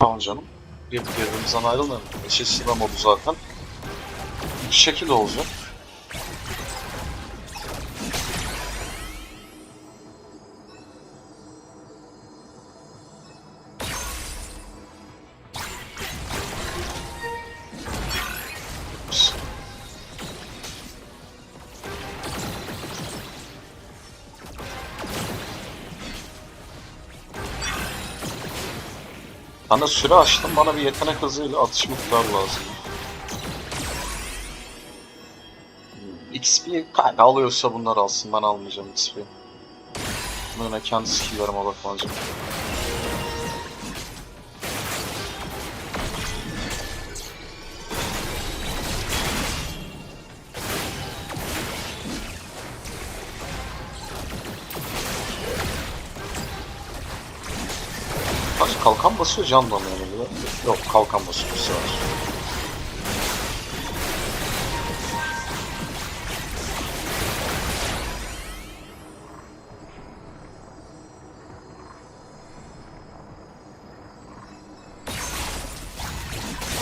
Tamam canım. Bir birbirimizden ayrılmayalım. Eşit sıra modu zaten. Bu şekilde olacak. Ben süre açtım. Bana bir yetenek hızıyla atış miktarı lazım. XP kanka alıyorsa bunlar alsın. Ben almayacağım XP. Buna kendi skill'lerime odaklanacağım. Kalkan basıyor can da mı yani? Yok kalkan basıyor bu sefer.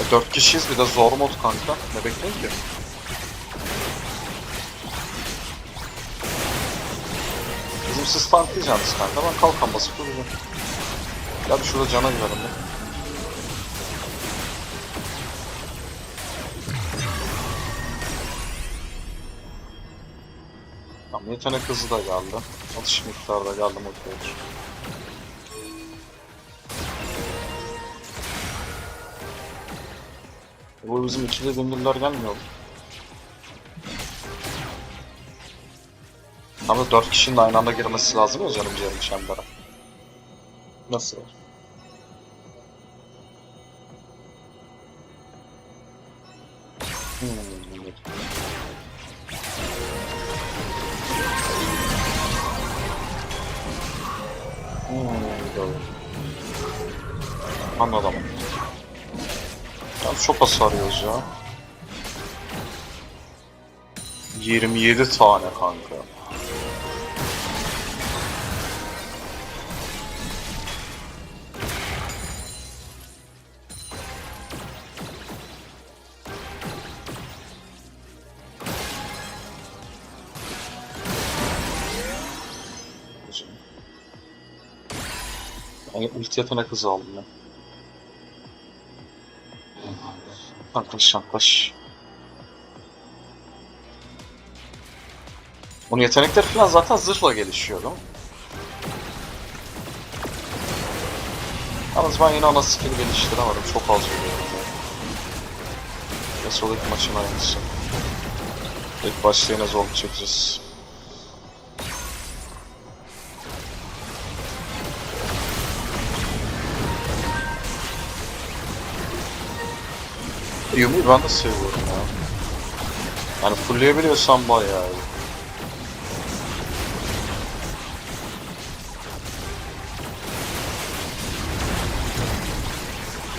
E, Dört kişiyiz bir de zor mod kanka. Ne bekliyorsun ki? Bizim siz tanklayacaksınız kanka. Ben kalkan basıp duracağım. Ya bir şurada cana girelim be. Tamam yetenek hızı da geldi. Atış miktarı da geldi motor. Bu bizim ikili demirler gelmiyor? Ama dört kişinin aynı anda girmesi lazım ya canım canım çembere. Nasıl? Hmm. Anladım. Ya çok hasar yiyoruz ya. 27 tane kanka. Ben yetenek hızı aldım ya. Yaklaş yaklaş. Bunun yetenekleri falan zaten zırhla gelişiyor değil mi? Yalnız ben yine ana skill geliştiremedim. Çok az vuruyorum. Ve sol ilk maçın aynısı. İlk başta yine zorluk çekeceğiz. Yumi'yi ben de seviyorum ya. Yani fullleyebiliyorsan bayağı iyi.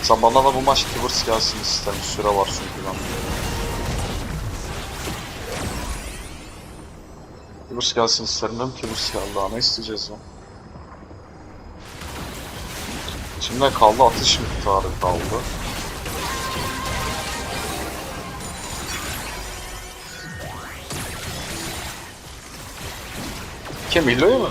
Zamanla bu maç Kivers gelsin isterim. Süre var çünkü ben. Kivers gelsin isterim dedim. Kivers geldi. Ne isteyeceğiz ya? Ne kaldı? Atış miktarı kaldı. Kim Millo'yu mu?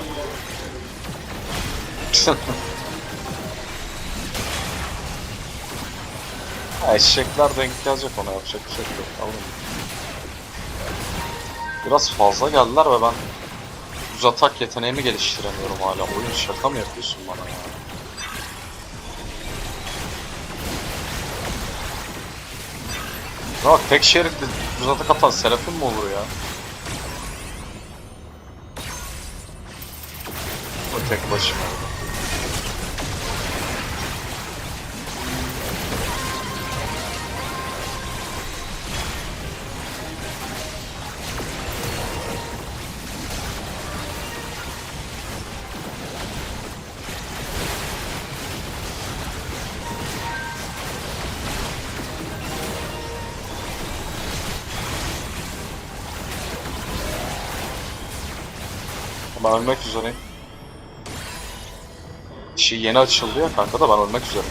ha, eşekler denk gelecek ona yapacak bir şey yok. Alın. Biraz fazla geldiler ve ben düz atak yeteneğimi geliştiremiyorum hala. Oyun şaka mı yapıyorsun bana ya? Ya tek şeritli düz atak atan Serafin mi olur ya? Tek başıma. Ölmek üzereyim şey yeni açıldı ya kanka da ben ölmek üzere.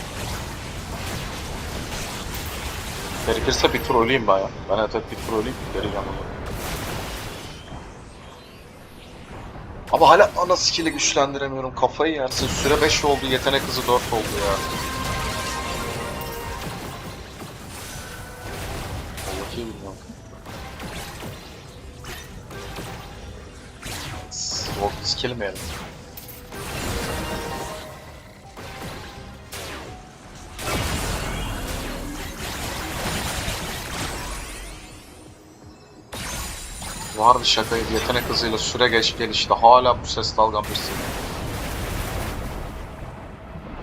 Gerekirse bir tur öleyim baya. Ben evet bir tur öleyim geleceğim ona. Ama hala ana skill'i güçlendiremiyorum. Kafayı yersin. Süre 5 oldu, yetenek hızı 4 oldu ya. Var bir şaka yetenek hızıyla süre geç gelişti. Hala bu ses dalgam bir seni.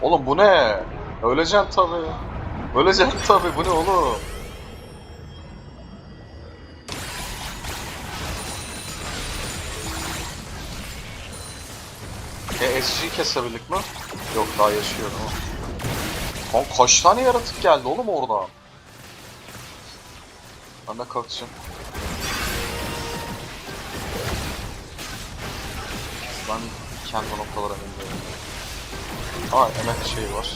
Oğlum bu ne? Öleceksin tabi. Öleceksin tabi. Bu ne oğlum? E SG kesebildik mi? Yok daha yaşıyor ama. Lan kaç tane yaratık geldi oğlum oradan? Ben de kalkacağım. Ben kendi noktalara benziyorum. Aa emek şey var.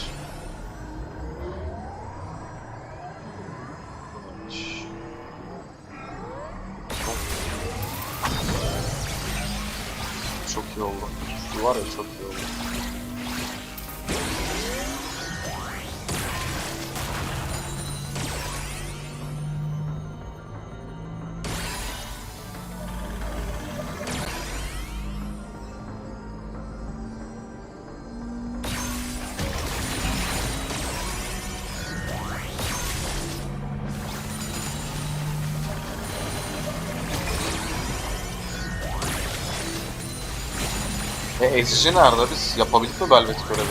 Çok- Çok iyi oldu. Var ya çok iyi oldu. Ezici nerede? Biz yapabildik mi Velvet görevini?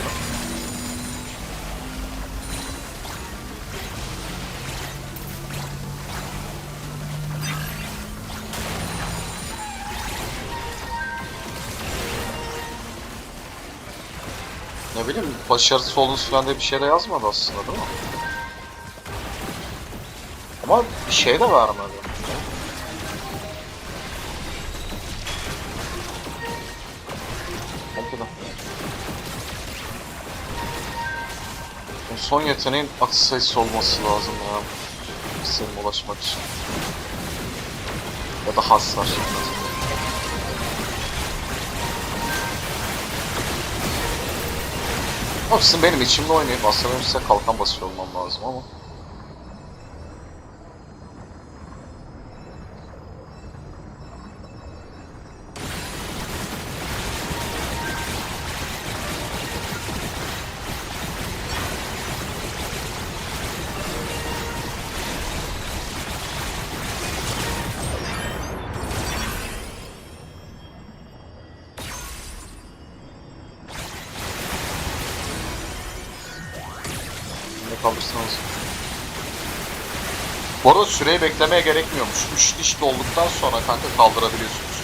Ne bileyim başarısız olduğunuz falan diye bir şey de yazmadı aslında değil mi? Ama bir şey de vermedi. Son yeteneğin atış sayısı olması lazım ya. Senin ulaşmak için. Ya da hasar. Ama sizin benim içimde oynayıp aslında size kalkan basıyor olmam lazım ama. Bu arada süreyi beklemeye gerekmiyormuş. 3 diş dolduktan sonra kanka kaldırabiliyorsunuz.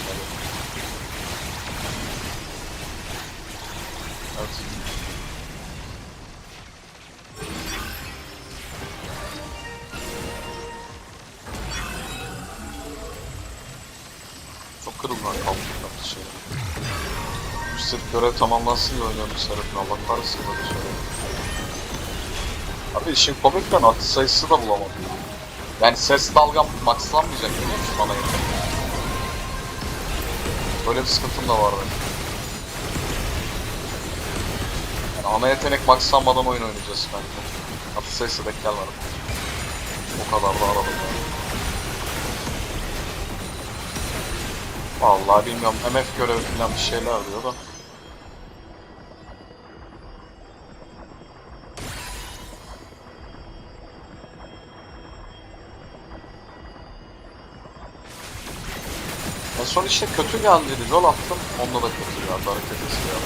Çok kırılgan kaldı yaptı şey. Sırf görev tamamlansın diye oynuyorum Serap'ın Allah kahretsin böyle şey. Abi işin komik ben atış sayısı da bulamadım. Yani ses dalgam maxlanmayacak biliyor musun ana yetenek? Böyle bir sıkıntım da var benim. Yani ana yetenek maxlanmadan oyun oynayacağız bence. Atış sayısı denk gelmedi. O kadar da aradım yani. Vallahi bilmiyorum MF görevi falan bir şeyler diyor da. En son işte kötü geldi yol attım. Onda da kötü geldi hareket istiyor.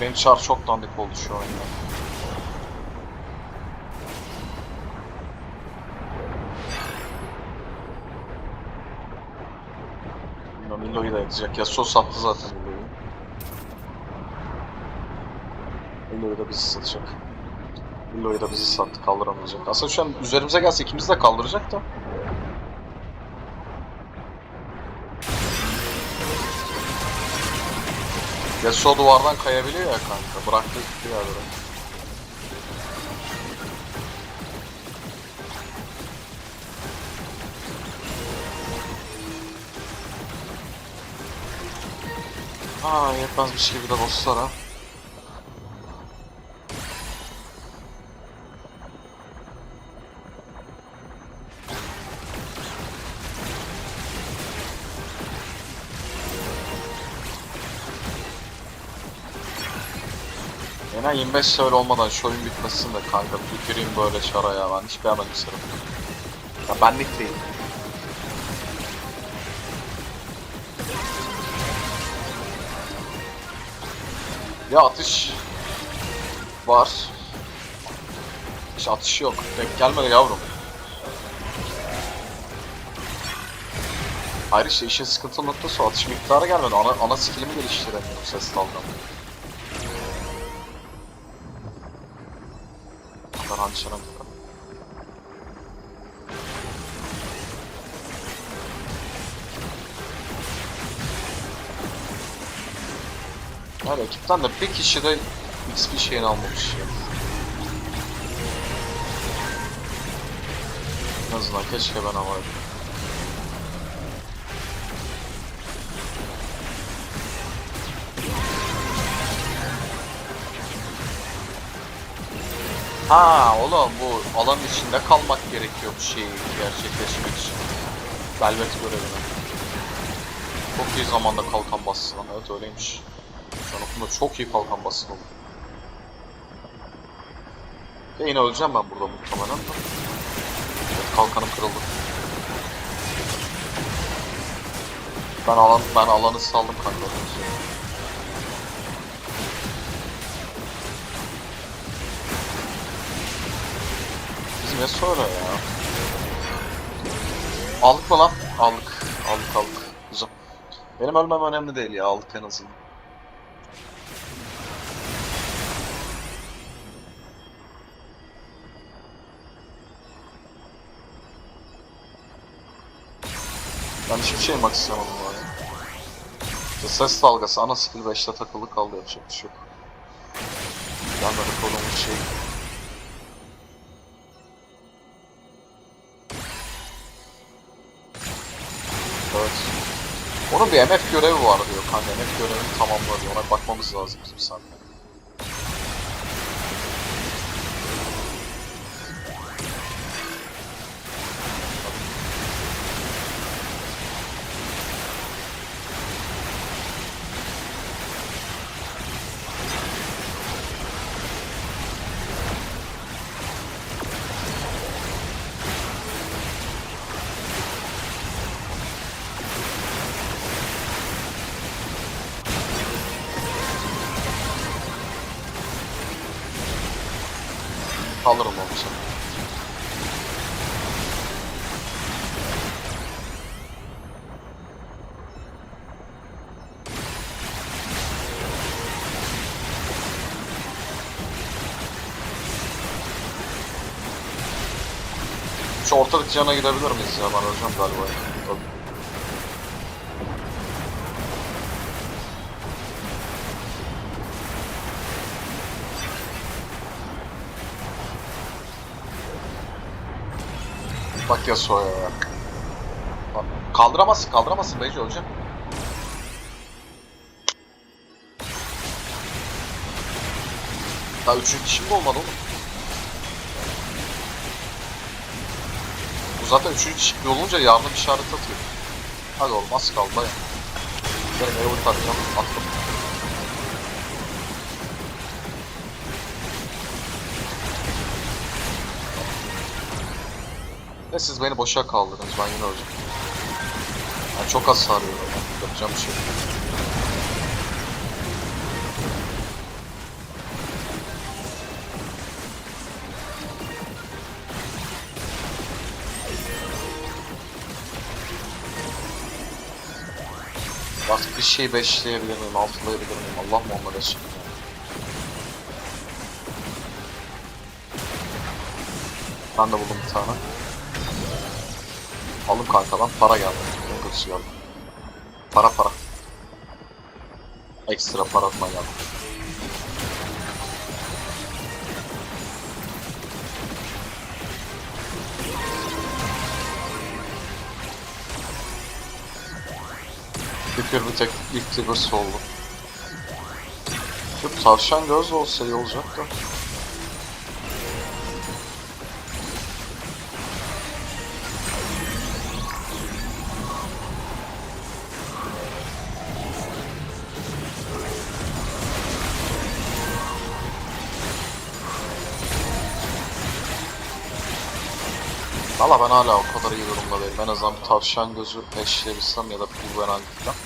Benim çar çok dandik oldu şu oyunda. Da edecek. Yasuo sattı zaten Illo'yu. Illo'yu da bizi satacak. Willo'yu da bizi sattı kaldıramayacak. Aslında şu an üzerimize gelse ikimiz de kaldıracak da. Yasuo duvardan kayabiliyor ya kanka. Bıraktı gitti ya. Aa yetmezmiş gibi de bosslara. Yine 25 söyle olmadan şu oyun bitmesin de kanka tüküreyim böyle şara ya ben hiç beğenmedim sırf. Ya benlik değil. Ya atış var. Hiç atış yok. Denk gelmedi yavrum. Hayır işte işin sıkıntı noktası o atış miktarı gelmedi. Ana, ana skillimi geliştiremiyorum ses dalgam. kadar hançerim yok. Yani ekipten de bir kişi de XP şeyini almamış ya. En azından keşke ben alaydım. Ha oğlum bu alan içinde kalmak gerekiyor bu şeyi gerçekleşmek için. Velvet görevine. Çok iyi zamanda kalkan bassın evet öyleymiş. Okulda çok iyi kalkan bassın oldu. Ve yine öleceğim ben burada muhtemelen de. Evet kalkanım kırıldı. Ben alan ben alanı saldım kanka. Bizim ne sonra ya? Aldık mı lan? Aldık. Aldık aldık. Güzel. Benim ölmem önemli değil ya. Aldık en azından. Ben hiçbir şey yapmak istemedim arada. İşte ses dalgası ana skill 5'te takılı kaldı yapacak bir şey yok. Gelmedi kolumun şey. Evet. Onun bir MF görevi var diyor kanka. MF görevini tamamla diyor. Ona bakmamız lazım bizim seninle. Alırım onu sen. Şu ortalık cana gidebilir miyiz ya? Ben öleceğim galiba. Bak Yasuo'ya ya. Bak, Kaldıramazsın, kaldıramazsın Beyci öleceğim. Daha üçüncü kişi mi olmadı oğlum? Bu zaten üçüncü kişi olunca yardım işareti atıyor. Hadi oğlum kaldı dayan. Benim eve ulti atacağım, attım. Ve siz beni boşa kaldırdınız, ben yine öleceğim. Ben çok az sarıyorum ya, yapacağım bir şey. Artık bir şey beşleyebilir miyim, altılayabilir miyim? Allah Muhammed aşkına. Ben de buldum bir tane. Alın kanka lan para geldi. En kötüsü geldi. Para para. Ekstra para atma geldi. Fikir bir tek ilk Tibbers oldu. Şu tavşan göz olsa iyi olacak Valla ben hala o kadar iyi durumda değilim. En azından bir tavşan gözü eşleyebilsem ya da bir bumerang falan.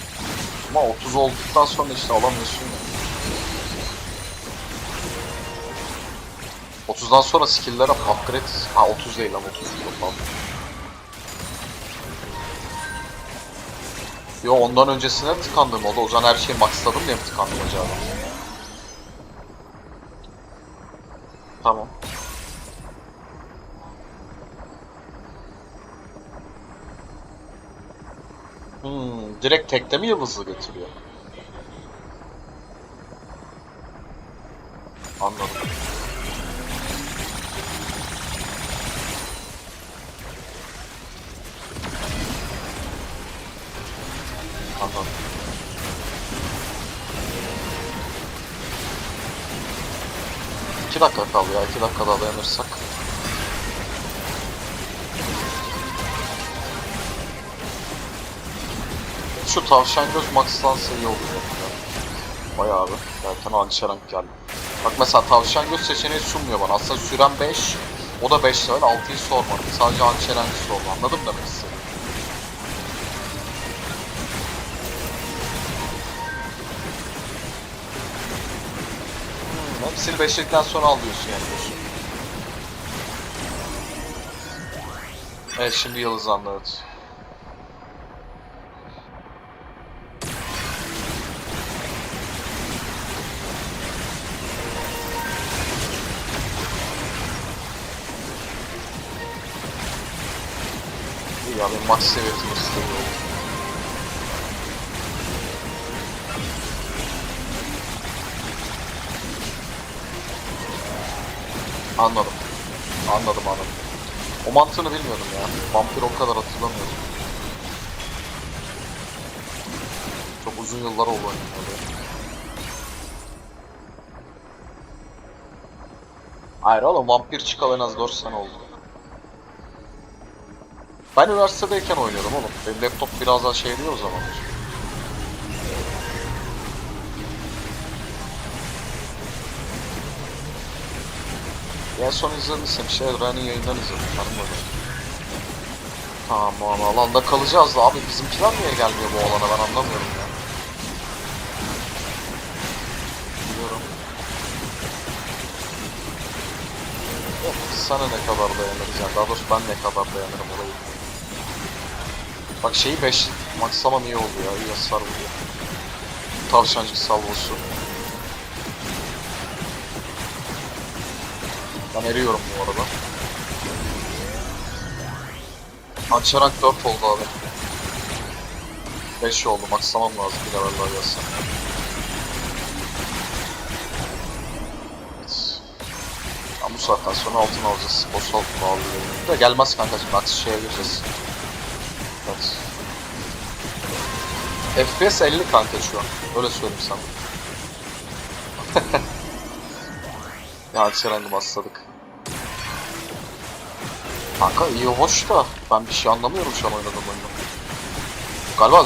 Ama 30 olduktan sonra işte alamıyorsun ya. 30'dan sonra skill'lere upgrade... Ha 30 değil ama 30 yok pardon. Yo ondan öncesine tıkandım oldu. O zaman her şeyi maxladım diye mi tıkandım acaba? Tamam. Hmm, direkt tekte mi yıldızı getiriyor? Anladım. Anladım. İki dakika kaldı ya. iki dakika daha dayanırsak. Şu tavşan göz maxlansa iyi olacak ya. Bayağı bir. Zaten Alişarank geldi. Bak mesela tavşan göz seçeneği sunmuyor bana. Aslında süren 5. O da 5 level. 6'yı sormadım. Sadece Alişarank'ı sordu. Anladın mı demek istedim? Hmm, hepsini 5'likten sonra alıyorsun yani. diyorsun. Evet şimdi Yıldız anladı. İyi ya benim max seviyetim istiyor. Anladım. Anladım anladım. O mantığını bilmiyordum ya. Vampir o kadar hatırlamıyordum. Çok uzun yıllar oldu oynayalı. Hayır oğlum vampir çıkalı en az 4 sene oldu. Ben üniversitedeyken oynuyordum oğlum. Benim laptop biraz daha şey diyor o zaman. En son izlediysem şey Rani yayından izledim canım böyle. Tamam alanda kalacağız da abi bizimkiler niye gelmiyor bu alana ben anlamıyorum ya. Biliyorum. Yok sana ne kadar dayanırız yani daha doğrusu ben ne kadar dayanırım olayı. Bak şeyi 5 maksamam iyi oldu ya iyi hasar vuruyor. Tavşancık salvosu. Ben eriyorum bu arada. Ançarak 4 oldu abi. 5 oldu maksamam lazım bir level daha yazsam. Bu saatten sonra altın alacağız. Boss altın alıyor. Da gelmez kankacım. Max şeye gireceğiz. FPS 50 kanka şu an. Öyle söyleyeyim sana. ya Çereng'i basladık. Kanka iyi hoş da ben bir şey anlamıyorum şu an oynadığım oyunu. Galiba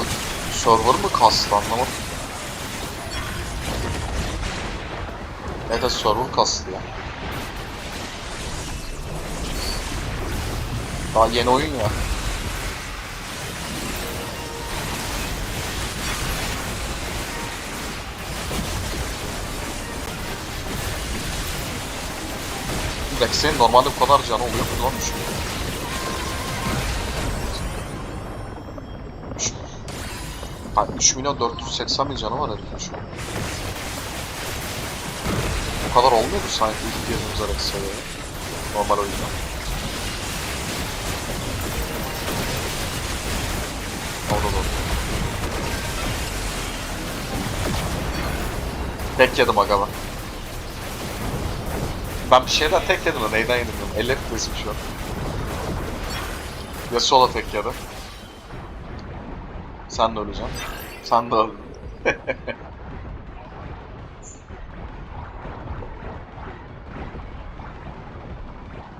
server mı kastı anlamadım. Evet, server kastı ya. Daha yeni oyun ya. Rex'in normalde bu kadar canı oluyor mu lan düşün. Ha 3 milyon 480 bin canı var herifin şu an. Bu kadar olmuyor mu sanki ilk gözümüze Rex'e göre. Normal oyunda. Orada doğru. Tek yedim aga ben. Ben bir şeyden tek yedim de neyden yedim bilmiyorum. Ellerim kızım şu an. Yasuo da tek yedi. Sen de öleceksin. Sen de öldün.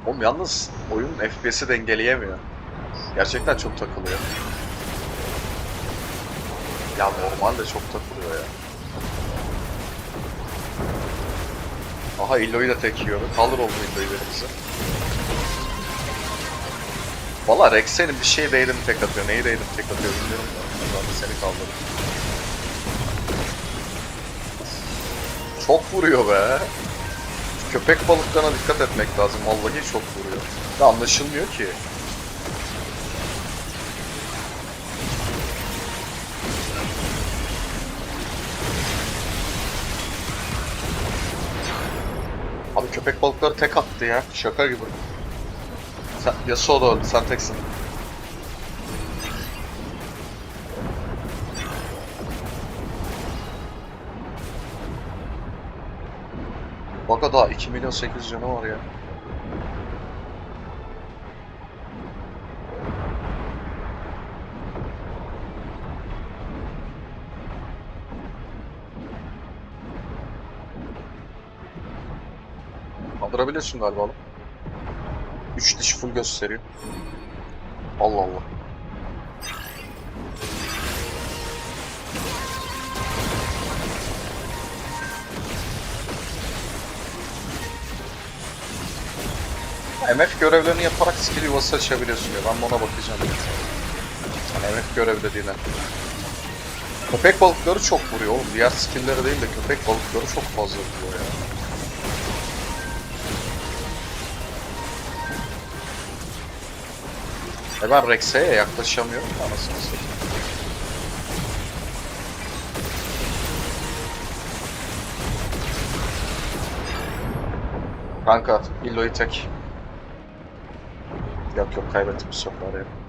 Oğlum yalnız oyun FPS'i dengeleyemiyor. Gerçekten çok takılıyor. Ya normalde çok takılıyor ya. Aha Illo'yu da tek yiyor. Kaldır oldu Illo'yu elimize. Valla Rex'in bir şey değdim tek atıyor. Neyi değdim tek atıyor bilmiyorum da. De seni kaldırdım. Çok vuruyor be. Köpek balıklarına dikkat etmek lazım. Vallahi çok vuruyor. Da anlaşılmıyor ki. Köpek balıkları tek attı ya. Şaka gibi. Sen, Yasuo da öldü. Sen teksin. Baka daha 2 milyon 800 canı var ya. Kaldırabiliyorsun galiba oğlum. 3 diş full gösteriyor. Allah Allah. MF görevlerini yaparak skill yuvası açabiliyorsun ya. Ben ona bakacağım. Hani MF görev dediğine. Köpek balıkları çok vuruyor oğlum. Diğer skill'lere değil de köpek balıkları çok fazla vuruyor ya. E ben Rex'e yaklaşamıyorum da anasını satayım. Kanka, Illo'yu tek. Yok yok kaybettim bu ya.